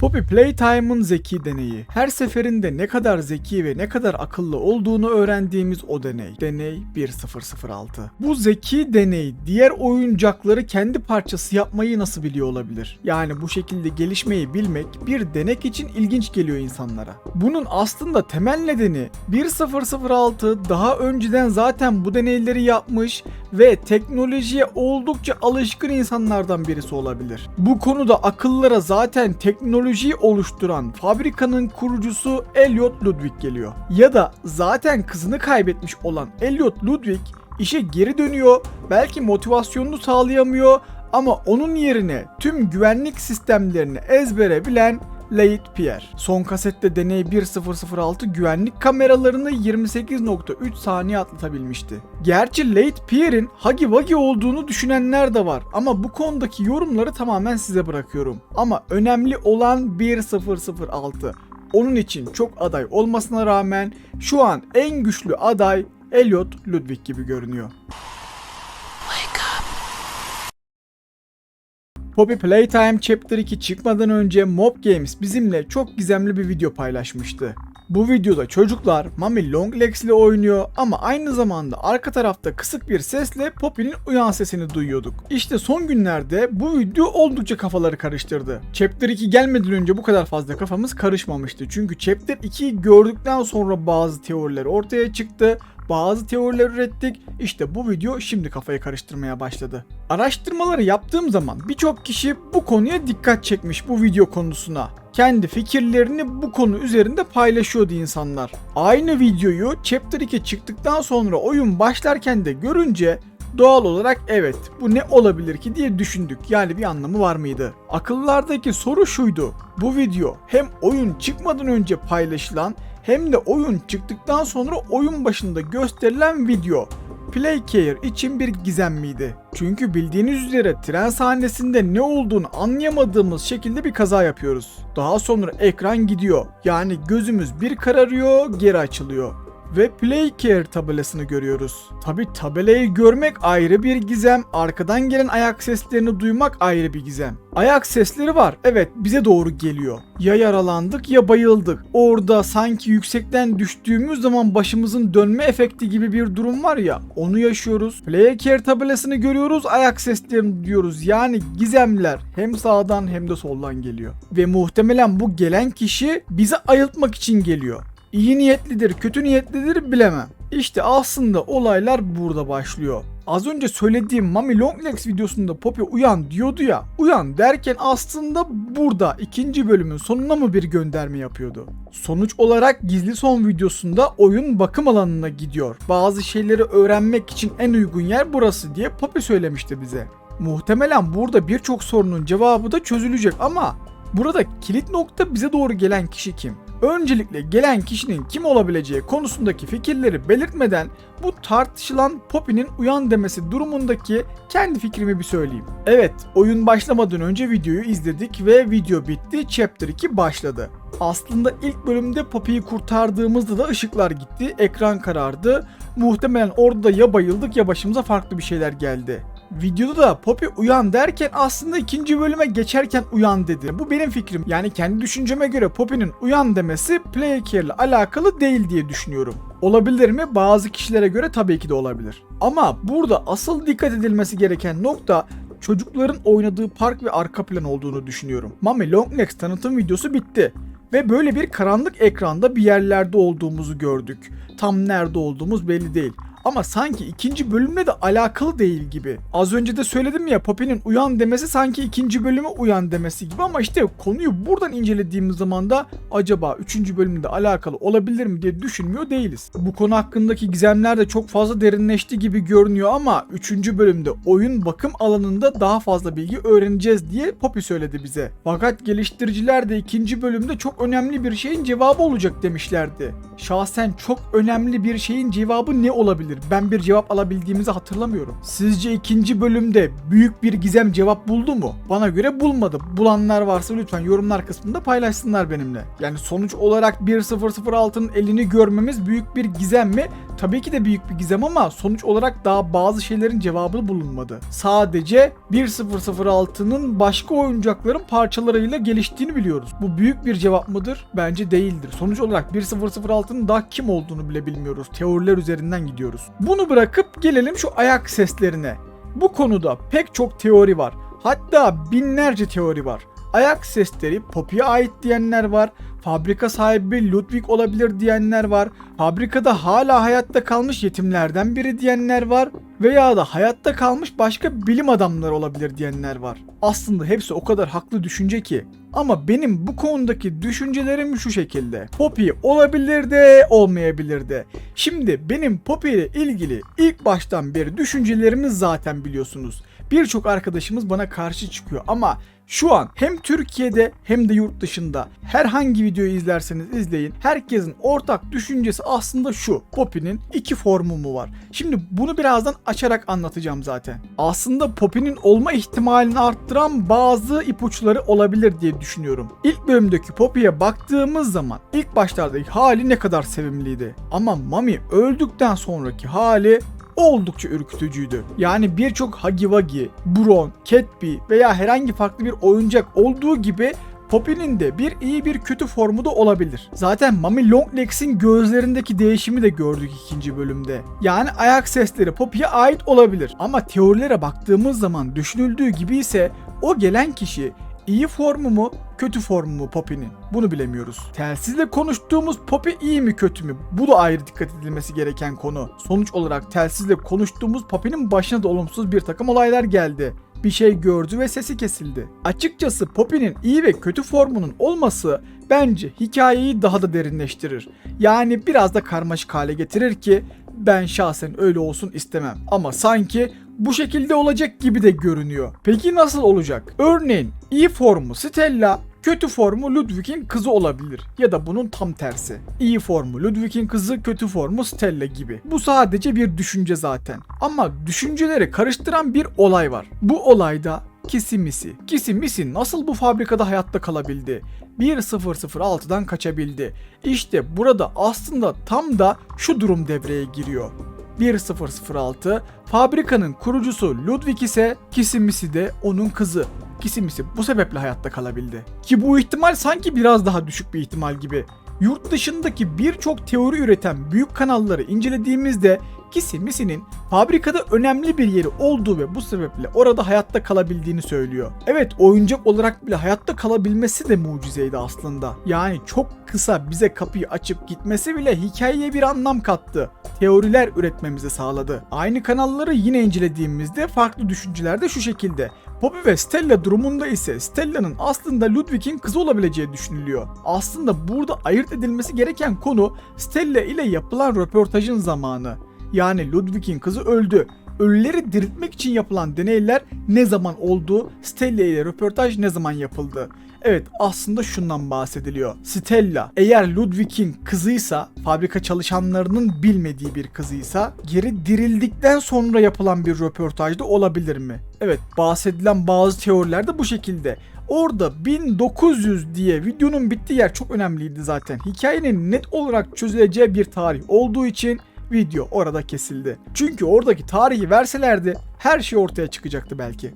Poppy Playtime'ın zeki deneyi. Her seferinde ne kadar zeki ve ne kadar akıllı olduğunu öğrendiğimiz o deney. Deney 1006. Bu zeki deney diğer oyuncakları kendi parçası yapmayı nasıl biliyor olabilir? Yani bu şekilde gelişmeyi bilmek bir denek için ilginç geliyor insanlara. Bunun aslında temel nedeni 1006 daha önceden zaten bu deneyleri yapmış ve teknolojiye oldukça alışkın insanlardan birisi olabilir. Bu konuda akıllara zaten teknolojiyi oluşturan fabrikanın kurucusu Elliot Ludwig geliyor. Ya da zaten kızını kaybetmiş olan Elliot Ludwig işe geri dönüyor, belki motivasyonunu sağlayamıyor ama onun yerine tüm güvenlik sistemlerini ezbere bilen Leit Pierre. Son kasette deney 1006 güvenlik kameralarını 28.3 saniye atlatabilmişti. Gerçi Leit Pierre'in Huggy Wuggy olduğunu düşünenler de var ama bu konudaki yorumları tamamen size bırakıyorum. Ama önemli olan 1006. Onun için çok aday olmasına rağmen şu an en güçlü aday Elliot Ludwig gibi görünüyor. Poppy Playtime Chapter 2 çıkmadan önce Mob Games bizimle çok gizemli bir video paylaşmıştı. Bu videoda çocuklar Mami Longlegs ile oynuyor ama aynı zamanda arka tarafta kısık bir sesle Poppy'nin uyan sesini duyuyorduk. İşte son günlerde bu video oldukça kafaları karıştırdı. Chapter 2 gelmeden önce bu kadar fazla kafamız karışmamıştı. Çünkü Chapter 2'yi gördükten sonra bazı teoriler ortaya çıktı bazı teoriler ürettik. İşte bu video şimdi kafayı karıştırmaya başladı. Araştırmaları yaptığım zaman birçok kişi bu konuya dikkat çekmiş bu video konusuna. Kendi fikirlerini bu konu üzerinde paylaşıyordu insanlar. Aynı videoyu Chapter 2 çıktıktan sonra oyun başlarken de görünce Doğal olarak evet bu ne olabilir ki diye düşündük. Yani bir anlamı var mıydı? Akıllardaki soru şuydu. Bu video hem oyun çıkmadan önce paylaşılan hem de oyun çıktıktan sonra oyun başında gösterilen video. Playcare için bir gizem miydi? Çünkü bildiğiniz üzere tren sahnesinde ne olduğunu anlayamadığımız şekilde bir kaza yapıyoruz. Daha sonra ekran gidiyor. Yani gözümüz bir kararıyor, geri açılıyor ve Play Care tabelasını görüyoruz. Tabi tabelayı görmek ayrı bir gizem, arkadan gelen ayak seslerini duymak ayrı bir gizem. Ayak sesleri var, evet bize doğru geliyor. Ya yaralandık ya bayıldık. Orada sanki yüksekten düştüğümüz zaman başımızın dönme efekti gibi bir durum var ya, onu yaşıyoruz. Play Care tabelasını görüyoruz, ayak seslerini duyuyoruz. Yani gizemler hem sağdan hem de soldan geliyor. Ve muhtemelen bu gelen kişi bizi ayıltmak için geliyor iyi niyetlidir, kötü niyetlidir bilemem. İşte aslında olaylar burada başlıyor. Az önce söylediğim Mami Longlegs videosunda Poppy uyan diyordu ya. Uyan derken aslında burada ikinci bölümün sonuna mı bir gönderme yapıyordu? Sonuç olarak gizli son videosunda oyun bakım alanına gidiyor. Bazı şeyleri öğrenmek için en uygun yer burası diye Poppy söylemişti bize. Muhtemelen burada birçok sorunun cevabı da çözülecek ama burada kilit nokta bize doğru gelen kişi kim? Öncelikle gelen kişinin kim olabileceği konusundaki fikirleri belirtmeden bu tartışılan Poppy'nin uyan demesi durumundaki kendi fikrimi bir söyleyeyim. Evet, oyun başlamadan önce videoyu izledik ve video bitti, chapter 2 başladı. Aslında ilk bölümde Poppy'yi kurtardığımızda da ışıklar gitti, ekran karardı. Muhtemelen orada da ya bayıldık ya başımıza farklı bir şeyler geldi. Videoda da Poppy uyan derken aslında ikinci bölüme geçerken uyan dedi. Bu benim fikrim. Yani kendi düşünceme göre Poppy'nin uyan demesi Playcare ile alakalı değil diye düşünüyorum. Olabilir mi? Bazı kişilere göre tabii ki de olabilir. Ama burada asıl dikkat edilmesi gereken nokta çocukların oynadığı park ve arka plan olduğunu düşünüyorum. Mami Longlegs tanıtım videosu bitti. Ve böyle bir karanlık ekranda bir yerlerde olduğumuzu gördük. Tam nerede olduğumuz belli değil ama sanki ikinci bölümle de alakalı değil gibi. Az önce de söyledim ya Poppy'nin uyan demesi sanki ikinci bölüme uyan demesi gibi ama işte konuyu buradan incelediğimiz zaman da acaba üçüncü bölümde alakalı olabilir mi diye düşünmüyor değiliz. Bu konu hakkındaki gizemler de çok fazla derinleşti gibi görünüyor ama üçüncü bölümde oyun bakım alanında daha fazla bilgi öğreneceğiz diye Poppy söyledi bize. Fakat geliştiriciler de ikinci bölümde çok önemli bir şeyin cevabı olacak demişlerdi. Şahsen çok önemli bir şeyin cevabı ne olabilir? Olabilir. Ben bir cevap alabildiğimizi hatırlamıyorum. Sizce ikinci bölümde büyük bir gizem cevap buldu mu? Bana göre bulmadı. Bulanlar varsa lütfen yorumlar kısmında paylaşsınlar benimle. Yani sonuç olarak 1006'nın elini görmemiz büyük bir gizem mi? tabii ki de büyük bir gizem ama sonuç olarak daha bazı şeylerin cevabı bulunmadı. Sadece 1006'nın başka oyuncakların parçalarıyla geliştiğini biliyoruz. Bu büyük bir cevap mıdır? Bence değildir. Sonuç olarak 1006'nın daha kim olduğunu bile bilmiyoruz. Teoriler üzerinden gidiyoruz. Bunu bırakıp gelelim şu ayak seslerine. Bu konuda pek çok teori var. Hatta binlerce teori var. Ayak sesleri Poppy'ye ait diyenler var. Fabrika sahibi Ludwig olabilir diyenler var. Fabrikada hala hayatta kalmış yetimlerden biri diyenler var. Veya da hayatta kalmış başka bilim adamları olabilir diyenler var. Aslında hepsi o kadar haklı düşünce ki. Ama benim bu konudaki düşüncelerim şu şekilde. Poppy olabilir de olmayabilir de. Şimdi benim Poppy ile ilgili ilk baştan beri düşüncelerimiz zaten biliyorsunuz. Birçok arkadaşımız bana karşı çıkıyor ama şu an hem Türkiye'de hem de yurt dışında herhangi videoyu izlerseniz izleyin. Herkesin ortak düşüncesi aslında şu. Poppy'nin iki formu mu var? Şimdi bunu birazdan açarak anlatacağım zaten. Aslında Poppy'nin olma ihtimalini arttıran bazı ipuçları olabilir diye düşünüyorum. İlk bölümdeki Poppy'ye baktığımız zaman ilk başlardaki hali ne kadar sevimliydi. Ama Mami öldükten sonraki hali oldukça ürkütücüydü. Yani birçok Wuggy, Bron, Catbee veya herhangi farklı bir oyuncak olduğu gibi Poppy'nin de bir iyi bir kötü formu da olabilir. Zaten Mami Longlegs'in gözlerindeki değişimi de gördük ikinci bölümde. Yani ayak sesleri Poppy'ye ait olabilir. Ama teorilere baktığımız zaman düşünüldüğü gibi ise o gelen kişi iyi formu mu kötü formu mu Poppy'nin? Bunu bilemiyoruz. Telsizle konuştuğumuz Poppy iyi mi kötü mü? Bu da ayrı dikkat edilmesi gereken konu. Sonuç olarak telsizle konuştuğumuz Poppy'nin başına da olumsuz bir takım olaylar geldi. Bir şey gördü ve sesi kesildi. Açıkçası Poppy'nin iyi ve kötü formunun olması bence hikayeyi daha da derinleştirir. Yani biraz da karmaşık hale getirir ki ben şahsen öyle olsun istemem. Ama sanki bu şekilde olacak gibi de görünüyor. Peki nasıl olacak? Örneğin iyi formu Stella, kötü formu Ludwig'in kızı olabilir. Ya da bunun tam tersi. İyi formu Ludwig'in kızı, kötü formu Stella gibi. Bu sadece bir düşünce zaten. Ama düşünceleri karıştıran bir olay var. Bu olayda Kisimisi. Kisimisi nasıl bu fabrikada hayatta kalabildi? 1006'dan kaçabildi. İşte burada aslında tam da şu durum devreye giriyor. 1006 fabrikanın kurucusu Ludwig ise Kisimisi de onun kızı. Kisimisi bu sebeple hayatta kalabildi. Ki bu ihtimal sanki biraz daha düşük bir ihtimal gibi. Yurt dışındaki birçok teori üreten büyük kanalları incelediğimizde Kisimisi'nin fabrikada önemli bir yeri olduğu ve bu sebeple orada hayatta kalabildiğini söylüyor. Evet oyuncak olarak bile hayatta kalabilmesi de mucizeydi aslında. Yani çok kısa bize kapıyı açıp gitmesi bile hikayeye bir anlam kattı. Teoriler üretmemizi sağladı. Aynı kanalları yine incelediğimizde farklı düşünceler de şu şekilde. Poppy ve Stella durumunda ise Stella'nın aslında Ludwig'in kızı olabileceği düşünülüyor. Aslında burada ayırt edilmesi gereken konu Stella ile yapılan röportajın zamanı. Yani Ludwig'in kızı öldü. Ölüleri diriltmek için yapılan deneyler ne zaman oldu? Stella ile röportaj ne zaman yapıldı? Evet aslında şundan bahsediliyor. Stella eğer Ludwig'in kızıysa, fabrika çalışanlarının bilmediği bir kızıysa geri dirildikten sonra yapılan bir röportajda olabilir mi? Evet bahsedilen bazı teoriler de bu şekilde. Orada 1900 diye videonun bittiği yer çok önemliydi zaten. Hikayenin net olarak çözüleceği bir tarih olduğu için video orada kesildi. Çünkü oradaki tarihi verselerdi her şey ortaya çıkacaktı belki.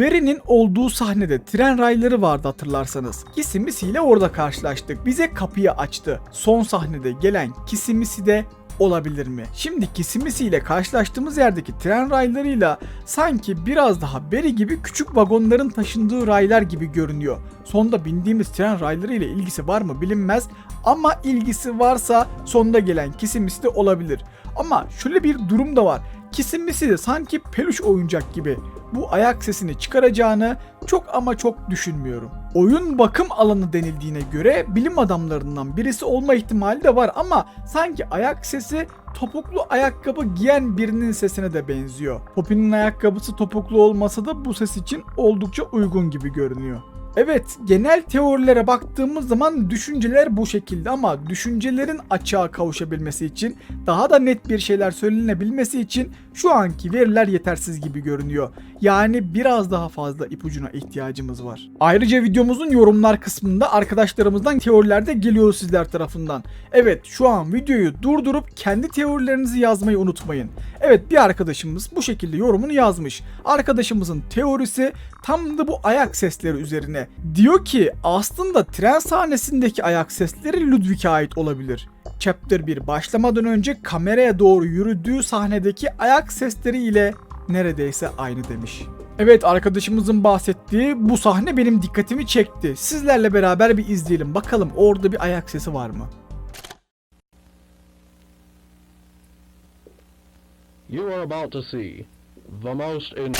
Barry'nin olduğu sahnede tren rayları vardı hatırlarsanız. Kisimisi ile orada karşılaştık. Bize kapıyı açtı. Son sahnede gelen Kisimisi de olabilir mi? Şimdi Kisimisi ile karşılaştığımız yerdeki tren raylarıyla sanki biraz daha Barry gibi küçük vagonların taşındığı raylar gibi görünüyor. Sonda bindiğimiz tren rayları ile ilgisi var mı bilinmez ama ilgisi varsa sonda gelen Kisimisi de olabilir. Ama şöyle bir durum da var. Kisimisi de sanki peluş oyuncak gibi. Bu ayak sesini çıkaracağını çok ama çok düşünmüyorum. Oyun bakım alanı denildiğine göre bilim adamlarından birisi olma ihtimali de var ama sanki ayak sesi topuklu ayakkabı giyen birinin sesine de benziyor. Poppy'nin ayakkabısı topuklu olmasa da bu ses için oldukça uygun gibi görünüyor. Evet, genel teorilere baktığımız zaman düşünceler bu şekilde ama düşüncelerin açığa kavuşabilmesi için, daha da net bir şeyler söylenebilmesi için şu anki veriler yetersiz gibi görünüyor. Yani biraz daha fazla ipucuna ihtiyacımız var. Ayrıca videomuzun yorumlar kısmında arkadaşlarımızdan teoriler de geliyor sizler tarafından. Evet, şu an videoyu durdurup kendi teorilerinizi yazmayı unutmayın. Evet, bir arkadaşımız bu şekilde yorumunu yazmış. Arkadaşımızın teorisi tam da bu ayak sesleri üzerine. Diyor ki aslında tren sahnesindeki ayak sesleri Ludwig'e ait olabilir. Chapter 1 başlamadan önce kameraya doğru yürüdüğü sahnedeki ayak sesleri ile neredeyse aynı demiş. Evet arkadaşımızın bahsettiği bu sahne benim dikkatimi çekti. Sizlerle beraber bir izleyelim. Bakalım orada bir ayak sesi var mı? You are about to see the most in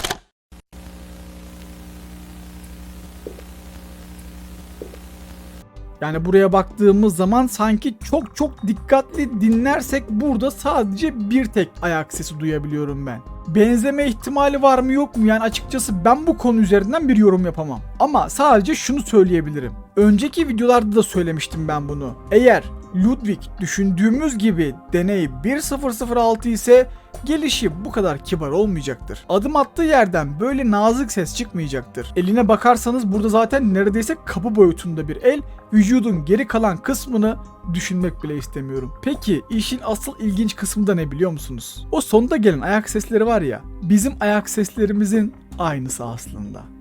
Yani buraya baktığımız zaman sanki çok çok dikkatli dinlersek burada sadece bir tek ayak sesi duyabiliyorum ben. Benzeme ihtimali var mı yok mu yani açıkçası ben bu konu üzerinden bir yorum yapamam. Ama sadece şunu söyleyebilirim. Önceki videolarda da söylemiştim ben bunu. Eğer Ludwig düşündüğümüz gibi deney 1006 ise gelişi bu kadar kibar olmayacaktır. Adım attığı yerden böyle nazik ses çıkmayacaktır. Eline bakarsanız burada zaten neredeyse kapı boyutunda bir el, vücudun geri kalan kısmını düşünmek bile istemiyorum. Peki işin asıl ilginç kısmı da ne biliyor musunuz? O sonda gelen ayak sesleri var ya, bizim ayak seslerimizin aynısı aslında.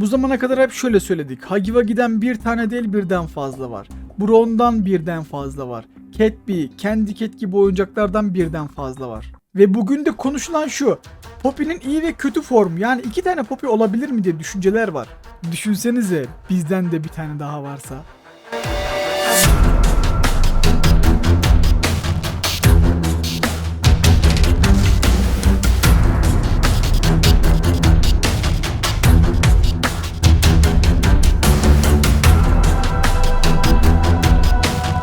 Bu zamana kadar hep şöyle söyledik. Hagiva giden bir tane değil birden fazla var. Bron'dan birden fazla var. Catbee, Candy Cat gibi oyuncaklardan birden fazla var. Ve bugün de konuşulan şu. Poppy'nin iyi ve kötü formu yani iki tane Poppy olabilir mi diye düşünceler var. Düşünsenize bizden de bir tane daha varsa.